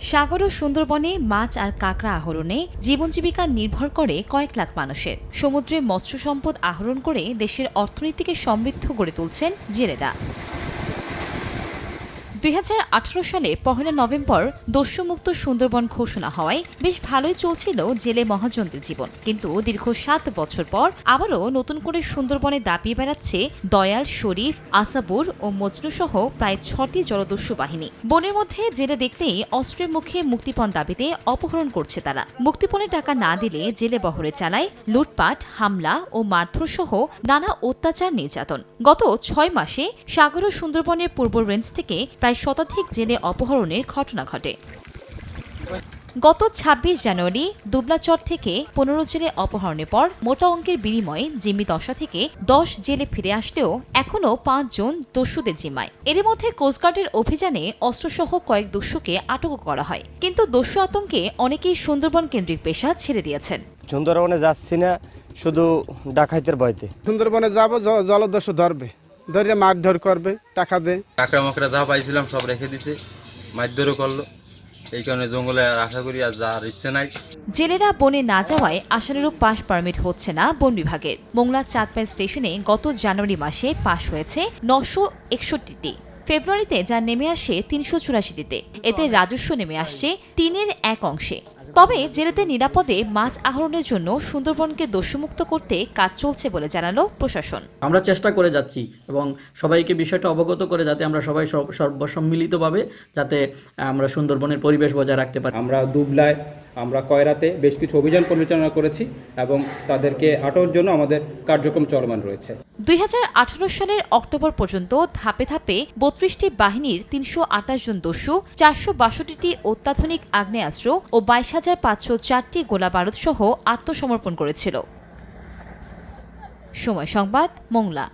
সাগর ও সুন্দরবনে মাছ আর কাঁকড়া আহরণে জীবন জীবিকা নির্ভর করে কয়েক লাখ মানুষের। সমুদ্রে মৎস্য সম্পদ আহরণ করে দেশের অর্থনীতিকে সমৃদ্ধ গড়ে তুলছেন জেলেরা। দুই হাজার আঠারো সালে পহেলা নভেম্বর দস্যুমুক্ত সুন্দরবন ঘোষণা হওয়ায় বেশ ভালোই চলছিল জেলে মহাজনদের জীবন। কিন্তু দীর্ঘ সাত বছর পর আবারও নতুন করে সুন্দরবনে দাপিয়ে বেড়াচ্ছে দয়াল শরীফ, আসাবুর ও মজনু সহ প্রায় ছটি জলদস্যু বাহিনী। বনের মধ্যে জেলে দেখলেই অস্ত্রের মুখে মুক্তিপণ দাবিতে অপহরণ করছে তারা। মুক্তিপণের টাকা না দিলে জেলে বহরে চালায় লুটপাট, হামলা ও মারধর সহ নানা অত্যাচার নির্যাতন। গত ছয় মাসে সাগর ও সুন্দরবনের পূর্ব রেঞ্জ থেকে প্রায় শতাধিক জেলে অপহরণের ঘটনা ঘটে। গত ২৬ জানুয়ারি দুবলাচর থেকে পনেরো জেলে অপহরণের পর মোটা অঙ্কের বিনিময়ে জিম্মি দশা থেকে দশ জেলে ফিরে আসলেও এখনও পাঁচজন দস্যুদের জিম্মায়। এর মধ্যে কোস্টগার্ডের অভিযানে অস্ত্রসহ কয়েক দস্যুকে আটক করা হয়। কিন্তু দস্যু আতঙ্কে অনেকেই সুন্দরবন কেন্দ্রিক পেশা ছেড়ে দিয়েছেন। সুন্দরবনে যাচ্ছি না শুধু ডাকাইতের ভয়তে। সুন্দরবনে যাব জলদস্যু ধরবে। ধরে মারধর করবে টাকা দে। কাঁকড়া মাকড়া যা পাইছিলাম সব রেখে দিছে মারধরও করল। এই কারণে জঙ্গলে আশা করি আর যাওয়ার ইচ্ছে নাই। জেলেরা বনে না যাওয়ায় আশানুরূপ পাস পারমিট হচ্ছে না বন বিভাগের। মোংলা চাঁদপাই স্টেশনে গত জানুয়ারি মাসে পাশ হয়েছে নশো একষট্টিটি। ফেব্রুয়ারিতে যা নেমে আসে তিনশো চুরাশিটিতে। এতে রাজস্ব নেমে আসছে তিনের এক অংশে। তবে জেলেতে নিরাপদে মাছ আহরণের জন্য সুন্দরবনকে দোষমুক্ত করতে কাজ চলছে বলে জানালো প্রশাসন। আমরা চেষ্টা করে যাচ্ছি এবং সবাইকে বিষয়টা অবগত করে যাতে আমরা সবাই সর্বসম্মিলিতভাবে যাতে আমরা সুন্দরবনের পরিবেশ বজায় রাখতে পারি। আমরা দুবলায় আমরা কয়রাতে বেশ কিছু অভিযান পরিচালনা করেছি এবং তাদেরকে আটকের জন্য আমাদের কার্যক্রম চলমান রয়েছে। দুই হাজার আঠারো সালের অক্টোবর পর্যন্ত ধাপে ধাপে বত্রিশটি বাহিনীর তিনশো আটাশ জন দস্যু চারশো বাষট্টিটি অত্যাধুনিক আগ্নেয়াস্ত্র ও বাইশ হাজার পাঁচশো চারটি গোলাবারুদ সহ আত্মসমর্পণ করেছিল। সময় সংবাদ মংলা।